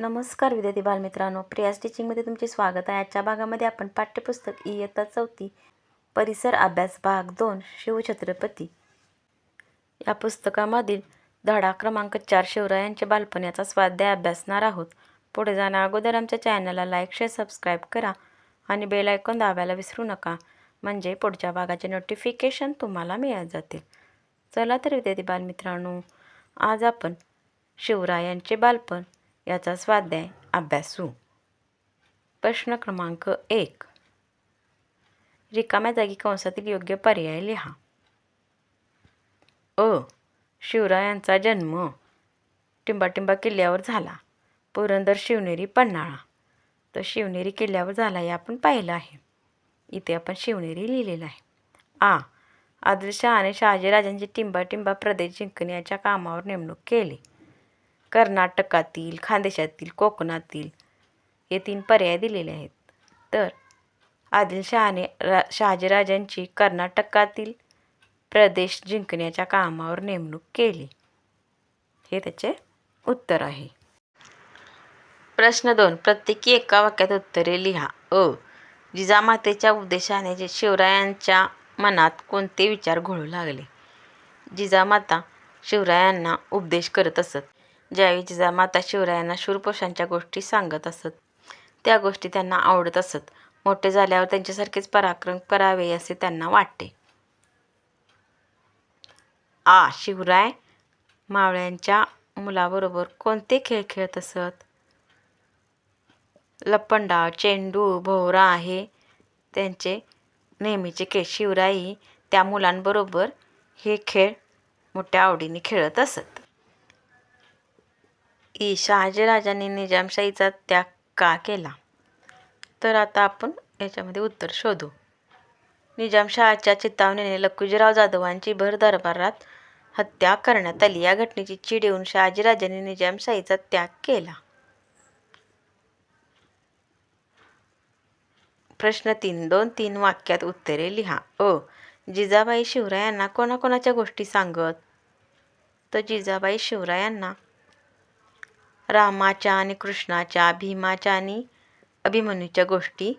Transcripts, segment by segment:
नमस्कार विद्यार्थी बालमित्रांनो. प्रियास टीचिंगमध्ये तुमचे स्वागत आहे. आजच्या भागामध्ये आपण पाठ्यपुस्तक इयत्ता चौथी परिसर अभ्यास भाग दोन शिवछत्रपती या पुस्तकामधील धडा क्रमांक चार शिवरायांचे बालपण याचा स्वाध्याय अभ्यासणार आहोत. पुढे जाण्या अगोदर आमच्या चॅनलला लाईक शेअर सबस्क्राईब करा आणि बेल आयकॉन दाबायला विसरू नका. म्हणजे पुढच्या भागाचे नोटिफिकेशन तुम्हाला मिळत जातील. चला तर विद्यार्थी बालमित्रांनो आज आपण शिवरायांचे बालपण याचा स्वाध्याय अभ्यासू. प्रश्न क्रमांक एक. रिकाम्या जागी कंसातील योग्य पर्याय लिहा. अ. शिवरायांचा जन्म टिंबाटिंबा किल्ल्यावर झाला. पुरंदर शिवनेरी पन्हाळा. तर शिवनेरी किल्ल्यावर झाला हे आपण पाहिलं आहे. इथे आपण शिवनेरी लिहिलेलं आहे. आ. आदिलशहाने शहाजीराजांची टिंबाटिंबा प्रदेश जिंकण्याच्या कामावर नेमणूक केली. कर्नाटकातील खानदेशातील कोकणातील हे तीन पर्याय दिलेले आहेत. तर आदिलशहाने रा शहाजीराजांची कर्नाटकातील प्रदेश जिंकण्याच्या कामावर नेमणूक केली. हे त्याचे उत्तर आहे. प्रश्न दोन प्रत्येकी एका वाक्यात उत्तरे लिहा. अ. जिजामातेच्या उपदेशाने जे शिवरायांच्या मनात कोणते विचार घोळू लागले? जिजामाता शिवरायांना उपदेश करत असत. ज्यावेळी जिजामाता शिवरायांना शूरपुरुषांच्या गोष्टी सांगत असत. त्या गोष्टी त्यांना आवडत असत. मोठे झाल्यावर त्यांच्यासारखेच पराक्रम करावे असे त्यांना वाटते. आ शिवराय मावळ्यांच्या मुलाबरोबर कोणते खेळ खेळत असत? लपंडाव चेंडू भोवरा हे त्यांचे नेहमीचे खेळ. शिवराई त्या मुलांबरोबर हे खेळ मोठ्या आवडीने खेळत असत. ई शहाजीराजांनी निजामशाहीचा त्याग का केला? तर आता आपण याच्यामध्ये उत्तर शोधू. निजामशहाच्या चितावणीने लखुजीराव जाधवांची भर दरबारात हत्या करण्यात आली. या घटनेची चीड येऊन शहाजीराजांनी निजामशाहीचा त्याग केला. प्रश्न तीन. दोन तीन वाक्यात उत्तरे लिहा. अ. जिजाबाई शिवरायांना कोणाकोणाच्या गोष्टी सांगत? तर जिजाबाई शिवरायांना रामाच्या आणि कृष्णाच्या भीमाच्या आणि अभिमन्यूच्या गोष्टी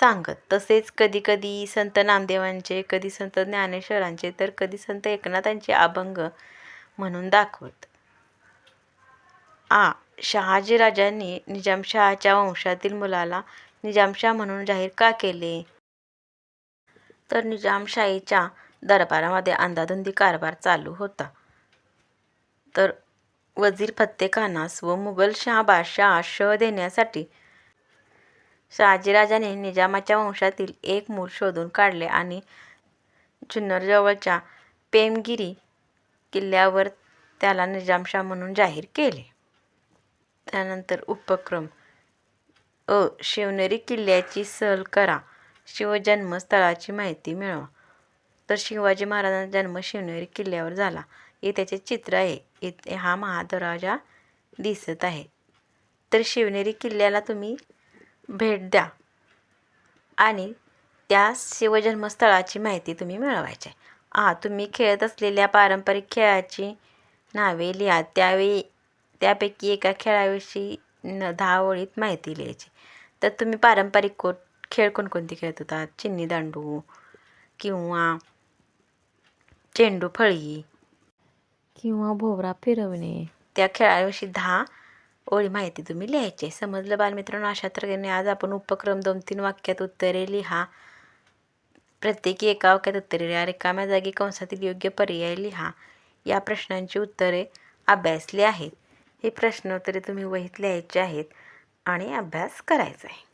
सांगत. तसेच कधीकधी संत नामदेवांचे कधी संत ज्ञानेश्वरांचे तर कधी संत एकनाथांचे अभंग म्हणून दाखवत. आ. शहाजीराजांनी निजामशहाच्या वंशातील मुलाला निजामशाह म्हणून जाहीर का केले? तर निजामशाहीच्या दरबारामध्ये अंधाधुंदी कारभार चालू होता. तर वजीर फत्तेखानास व मुघल बादशाह शह देण्यासाठी शहाजीराजाने निजामाच्या वंशातील एक मूल शोधून काढले आणि जुन्नरजवळच्या पेमगिरी किल्ल्यावर त्याला निजामशाह म्हणून जाहीर केले. त्यानंतर उपक्रम अ शिवनेरी किल्ल्याची सहल करा. शिवजन्मस्थळाची माहिती मिळवा. तर शिवाजी महाराजांचा जन्म शिवनेरी किल्ल्यावर झाला. हे त्याचे चित्र आहे. इथे हा महादरवाजा दिसत आहे. तर शिवनेरी किल्ल्याला तुम्ही भेट द्या. आणि त्या शिवजन्मस्थळाची माहिती तुम्ही मिळवायची आहे. हां तुम्ही खेळत असलेल्या पारंपरिक खेळाची नावे लिहा. त्यावेळी त्यापैकी एका खेळाविषयी न दहा ओळीत माहिती लिहायची. तर तुम्ही पारंपरिक को खेळ कोणकोणते खेळत होता? चिन्नी दांडू किंवा चेंडू फळी किंवा भोवरा फिरवणे. त्या खेळाविषयी दहा ओळी माहिती तुम्ही लिहायची. आहे समजलं बालमित्रांनो? अशा तऱ्हेने आज आपण उपक्रम दोन तीन वाक्यात उत्तरे लिहा. प्रत्येकी एका वाक्यात उत्तरे लिहा. रिकाम्या जागी कंसातील योग्य पर्याय लिहा. या प्रश्नांची उत्तरे अभ्यासली आहेत. हे प्रश्न उत्तरे तुम्ही वहीत लिहायचे आहेत आणि अभ्यास करायचा आहे.